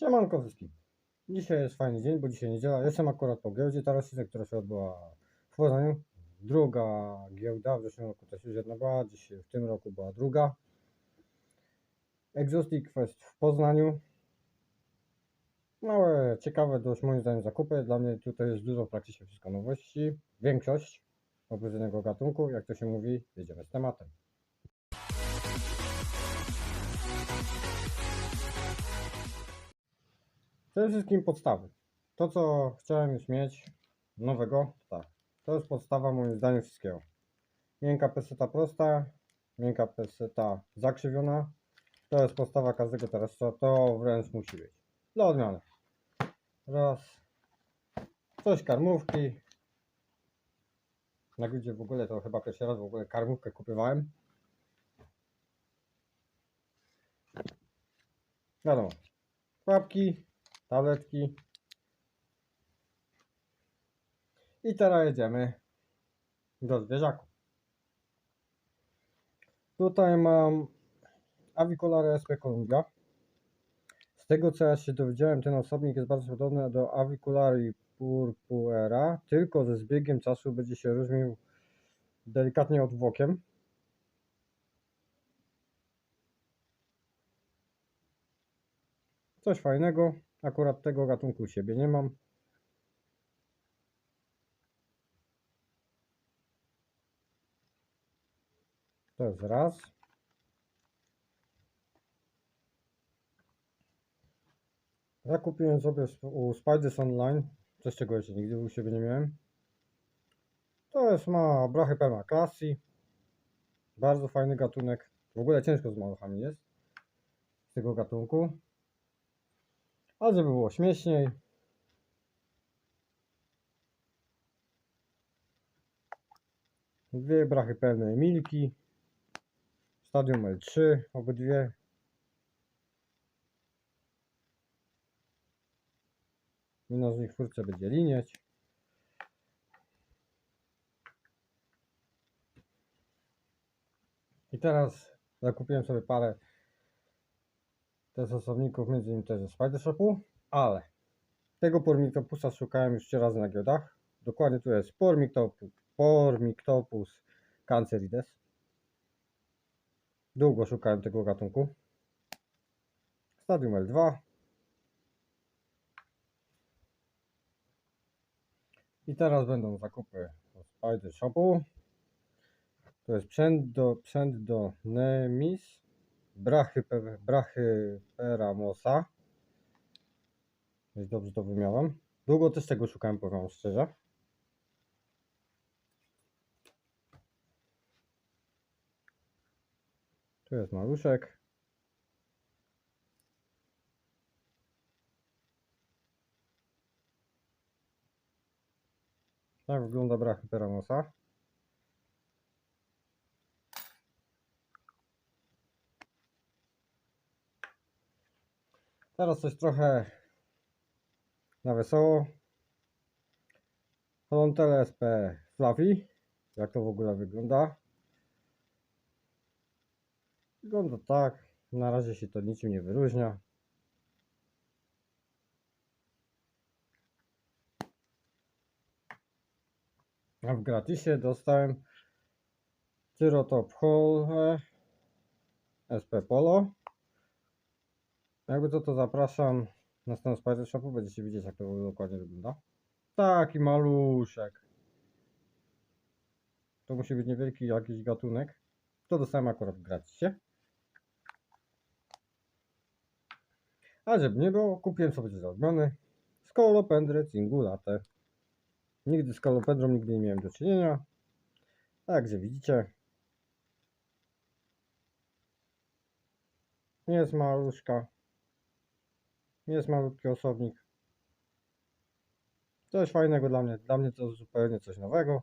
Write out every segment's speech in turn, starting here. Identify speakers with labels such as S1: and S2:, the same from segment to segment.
S1: Siemanko wszystkim. Dzisiaj jest fajny dzień, bo dzisiaj niedziela. Jestem akurat po giełdzie tarasicy, która się odbyła w Poznaniu. Druga giełda, w zeszłym roku też już jedna była, dzisiaj w tym roku była druga. Exotic Fest w Poznaniu. Małe, ciekawe dość moim zdaniem zakupy. Dla mnie tutaj jest dużo praktycznie wszystko nowości. Większość oprócz jednego gatunku. Jak to się mówi, jedziemy z tematem. Przede wszystkim podstawy. To, co chciałem już mieć nowego, tak. To jest podstawa moim zdaniem wszystkiego. Miękka peseta prosta, miękka peseta zakrzywiona. To jest podstawa każdego teraz, co to wręcz musi być. Dla odmiany. Raz. Coś karmówki. Na gdzie w ogóle to chyba pierwszy raz w ogóle karmówkę kupywałem. Wiadomo. Łapki, tabletki. I teraz jedziemy do zwierzaków. Tutaj mam Aviculare sp Columbia. Z tego co ja się dowiedziałem, ten osobnik jest bardzo podobny do Aviculari purpurea, tylko ze zbiegiem czasu będzie się różnił delikatnie odwłokiem. Coś fajnego. Akurat tego gatunku siebie nie mam. To jest raz. Ja kupiłem sobie u Spiders Online, coś czego jeszcze nigdy u siebie nie miałem. To jest ma Brachypema Classy. Bardzo fajny gatunek. W ogóle ciężko z maluchami jest. Z tego gatunku. Ale żeby było śmieszniej. Dwie brachy pełne milki. Stadium L3, obydwie. Jedna z nich w czwórce będzie linieć. I teraz zakupiłem sobie parę też osobników, między innymi też ze Spider Shopu, ale tego Pormictopusa szukałem już trzy razy na giełdach. Dokładnie tu jest Pormictopus, Pormictopus cancerides. Długo szukałem tego gatunku. Stadium L2. I teraz będą zakupy od Spider Shopu. To jest Psendo, Psendo Nemis, Brachy, Brachy Peramosa. Jeśli dobrze to wymiałem. Długo też tego szukałem, powiem szczerze. Tu jest maluszek. Tak wygląda brachy Peramosa. Teraz coś trochę na wesoło. Holontele SP Fluffy. Jak to w ogóle wygląda? Wygląda tak. Na razie się to niczym nie wyróżnia. A w gratisie dostałem Cyrotop Hole SP Polo. Jakby co to zapraszam na stronę Spider Shopu, będziecie widzieć jak to dokładnie wygląda. Taki maluszek. To musi być niewielki jakiś gatunek. To dostałem akurat w gratisie. A żeby nie było, kupiłem sobie za odmiany Scolopendre cingulate. Nigdy z Scolopendrą nigdy nie miałem do czynienia. Także widzicie. Nie jest maluszka. Jest malutki osobnik. Coś fajnego dla mnie. Dla mnie to zupełnie coś nowego.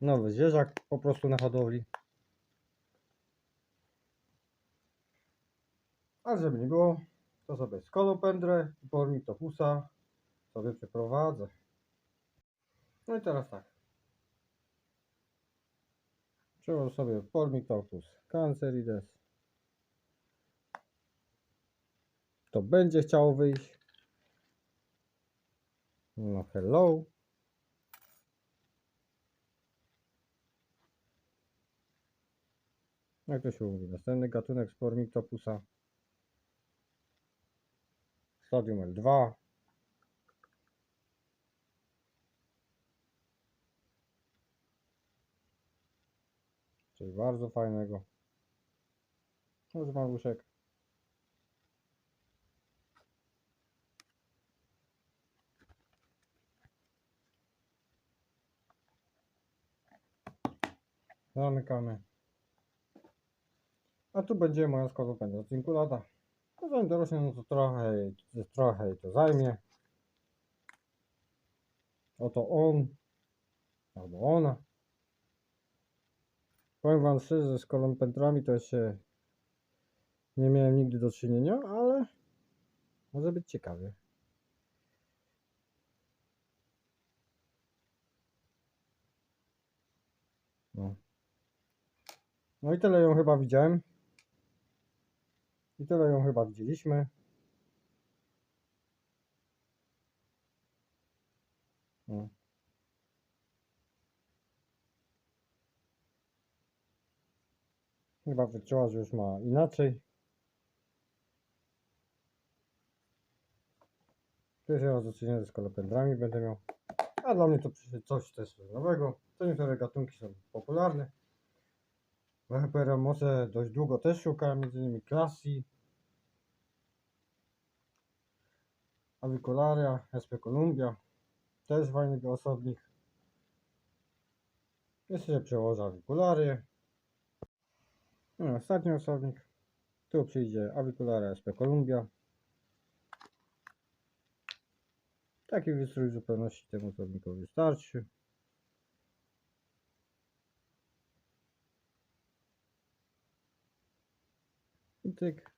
S1: Nowy zwierzak po prostu na hodowli. A żeby nie było, to sobie skolopendrę i pormitopusa sobie przeprowadzę. No i teraz tak. Przełóż sobie Formictopus cancerides. To będzie chciało wyjść. No hello. Jak to się mówi? Następny gatunek Spormictopusa. Stadium L2. Coś bardzo fajnego. Może maluszek. Zamykamy. A tu będzie moja skorupędza cinkulata. No zanim dorośnie, no to trochę, trochę to zajmie. Oto on. Albo ona. Powiem wam szczerze, z kolompentrami to jeszcze nie miałem nigdy do czynienia, ale może być ciekawie. No. No i tyle ją chyba widziałem. I tyle ją chyba widzieliśmy. No. Chyba wyczuła, że już ma inaczej. Pierwszy raz do czynienia ze skalopendrami będę miał. A dla mnie to coś też nowego. To niektóre gatunki są popularne. Wehepera może dość długo też szukałem, między innymi klasy. Avicularia, SP Columbia. Też fajny osobnik. Jeszcze przełożę Avicularię. No, ostatni osobnik. Tu przyjdzie Avicularia SP Columbia. Taki wystrój w zupełności temu osobnikowi wystarczy. I tyk.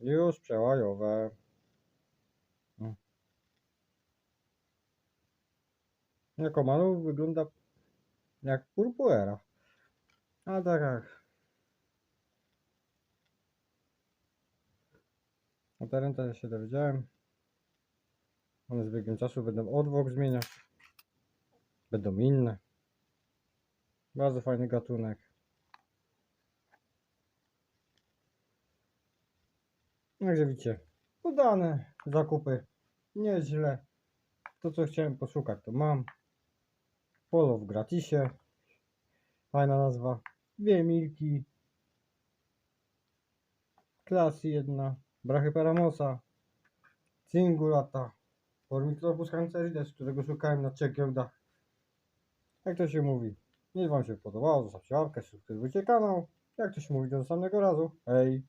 S1: Już przełajowe. No. Jako maluch wygląda jak purpuera. A tak jak. O teren też się dowiedziałem. One z biegiem czasu będą odwłok zmieniać. Będą inne. Bardzo fajny gatunek. Jak widzicie, udane zakupy. Nieźle. To co chciałem poszukać to mam. Polo w gratisie. Fajna nazwa. Dwie milki. Klasy jedna. Brachyperamosa. Cingulata. Formiclopus cancerides, którego szukałem na trzech giełdach. Jak to się mówi? Jeśli Wam się podobało, zostawcie łapkę, subskrybujcie kanał. Jak to się mówi, do następnego razu. Hej!